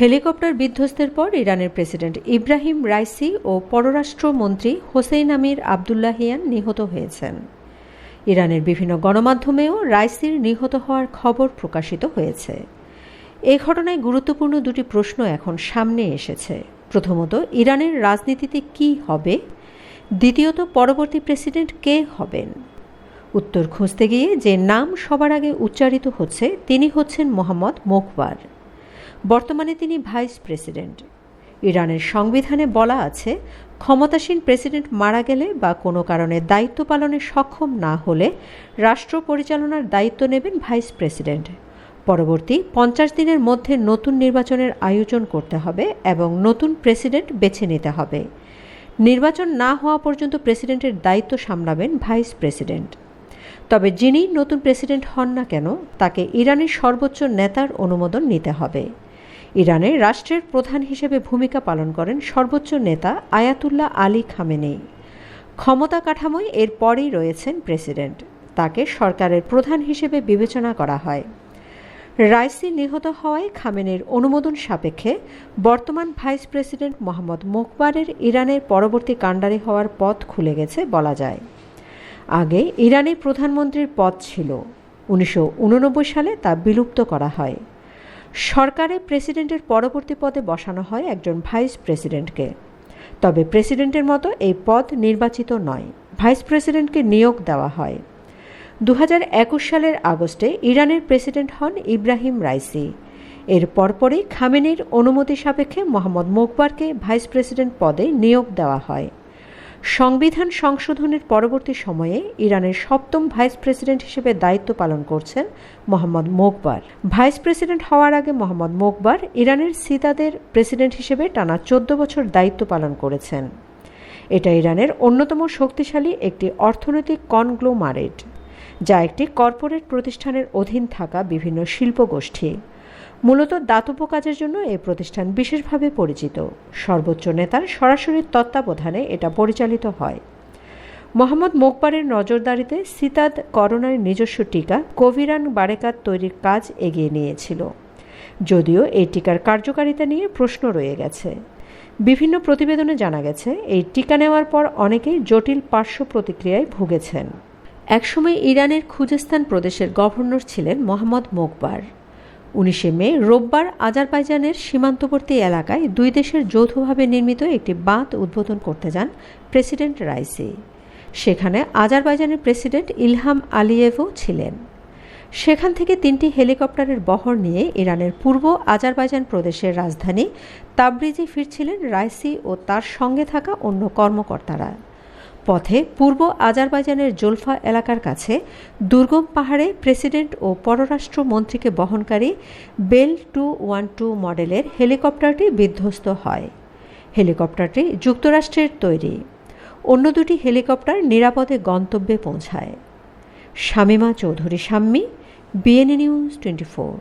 Helicopter বিধ্বস্তের পর ইরানের president Ebrahim Raisi ও পররাষ্ট্রমন্ত্রী হোসেইন আমির আবদুল্লাহিয়ান নিহত হয়েছেন। ইরানের বিভিন্ন গণমাধ্যমেও রাইসির নিহত হওয়ার খবর প্রকাশিত হয়েছে। এ ঘটনায় গুরুত্বপূর্ণ দুটি প্রশ্ন এখন সামনে এসেছে। প্রথমত, ইরানের রাজনীতিতে কি হবে? দ্বিতীয়ত, পরবর্তী প্রেসিডেন্ট কে হবেন? উত্তর খুঁজতে গিয়ে যে নাম সবার আগে উচ্চারিত হচ্ছে, তিনি হচ্ছেন মোহাম্মদ মোকবার। বর্তমানে তিনি ভাইস প্রেসিডেন্ট। ইরানের সংবিধানে বলা আছে, ক্ষমতাসীন প্রেসিডেন্ট মারা গেলে বা কোনো কারণে দায়িত্ব পালনে সক্ষম না হলে রাষ্ট্র পরিচালনার দায়িত্ব নেবেন ভাইস প্রেসিডেন্ট। পরবর্তী পঞ্চাশ দিনের মধ্যে নতুন নির্বাচনের আয়োজন করতে হবে এবং নতুন প্রেসিডেন্ট বেছে নিতে হবে। নির্বাচন না হওয়া পর্যন্ত প্রেসিডেন্টের দায়িত্ব সামলাবেন ভাইস প্রেসিডেন্ট। তবে যিনি নতুন প্রেসিডেন্ট হন না কেন, তাকে ইরানের সর্বোচ্চ নেতার অনুমোদন নিতে হবে। ইরানে রাষ্ট্রের প্রধান হিসেবে ভূমিকা পালন করেন সর্বোচ্চ নেতা আয়াতুল্লাহ আলী খামেনেই ক্ষমতা কাঠামোয় এর পরেই রয়েছেন প্রেসিডেন্ট। তাকে সরকারের প্রধান হিসেবে বিবেচনা করা হয়। রাইসি নিহত হওয়ায় খামেনের অনুমোদন সাপেক্ষে বর্তমান ভাইস প্রেসিডেন্ট মোহাম্মদ মোকবারের ইরানের পরবর্তী কাণ্ডারি হওয়ার পথ খুলে গেছে বলা যায়। আগে ইরানে প্রধানমন্ত্রীর পদ ছিল। উনিশশো উননব্বই সালে তা বিলুপ্ত করা হয়। সরকারে প্রেসিডেন্টের পরবর্তী পদে বসানো হয় একজন ভাইস প্রেসিডেন্টকে। তবে প্রেসিডেন্টের মতো এই পদ নির্বাচিত নয়, ভাইস প্রেসিডেন্টকে নিয়োগ দেওয়া হয়। দু হাজার একুশ সালের আগস্টে ইরানের প্রেসিডেন্ট হন ইব্রাহিম রাইসি। এর পরপরই খামেনির অনুমতি সাপেক্ষে মোহাম্মদ মোকবারকে ভাইস প্রেসিডেন্ট পদে নিয়োগ দেওয়া হয়। সংবিধান সংশোধনের পরবর্তী সময়ে ইরানের সপ্তম ভাইস প্রেসিডেন্ট হিসেবে দায়িত্ব পালন করছেন মোহাম্মদ মোকবার। ভাইস প্রেসিডেন্ট হওয়ার আগে মোহাম্মদ মোকবার ইরানের সিতাদের প্রেসিডেন্ট হিসেবে টানা চোদ্দ বছর দায়িত্ব পালন করেছেন। এটা ইরানের অন্যতম শক্তিশালী একটি অর্থনৈতিক কনগ্লোমারেট, যা একটি কর্পোরেট প্রতিষ্ঠানের অধীন থাকা বিভিন্ন শিল্প গোষ্ঠী মূলত দাতব্য কাজের জন্য এই প্রতিষ্ঠান বিশেষভাবে পরিচিত। সর্বোচ্চ নেতার সরাসরি তত্ত্বাবধানে এটা পরিচালিত হয়। মোহাম্মদ মোকবারের নজরদারিতে সিতাদ করোনার নিজস্ব টিকা কোভিরান বারেকাত তৈরির কাজ এগিয়ে নিয়েছিল। যদিও এই টিকার কার্যকারিতা নিয়ে প্রশ্ন রয়ে গেছে। বিভিন্ন প্রতিবেদনে জানা গেছে, এই টিকা নেওয়ার পর অনেকেই জটিল পার্শ্ব প্রতিক্রিয়ায় ভুগেছেন। একসময় ইরানের খুজেস্তান প্রদেশের গভর্নর ছিলেন মোহাম্মদ মোকবার। উনিশে মে, রোববার আজারবাইজানের সীমান্তবর্তী এলাকায় দুই দেশের যৌথভাবে নির্মিত একটি বাঁধ উদ্বোধন করতে যান প্রেসিডেন্ট রাইসি। সেখানে আজারবাইজানের প্রেসিডেন্ট ইলহাম আলিয়েভও ছিলেন। সেখান থেকে তিনটি হেলিকপ্টারের বহর নিয়ে ইরানের পূর্ব আজারবাইজান প্রদেশের রাজধানী তাবরিজে ফিরছিলেন রাইসি ও তার সঙ্গে থাকা অন্য কর্মকর্তারা। পথে পূর্ব আজারবাইজানের জোলফা এলাকার কাছে দুর্গম পাহাড়ে প্রেসিডেন্ট ও পররাষ্ট্র মন্ত্রীকে বহনকারী বেল টু ওয়ান টু মডেলের হেলিকপ্টারটি বিধ্বস্ত হয়। হেলিকপ্টারটি যুক্তরাষ্ট্রের তৈরি। অন্য দুটি হেলিকপ্টার নিরাপদে গন্তব্যে পৌঁছায়। Shamima Chowdhury Shammi BNA news twenty four.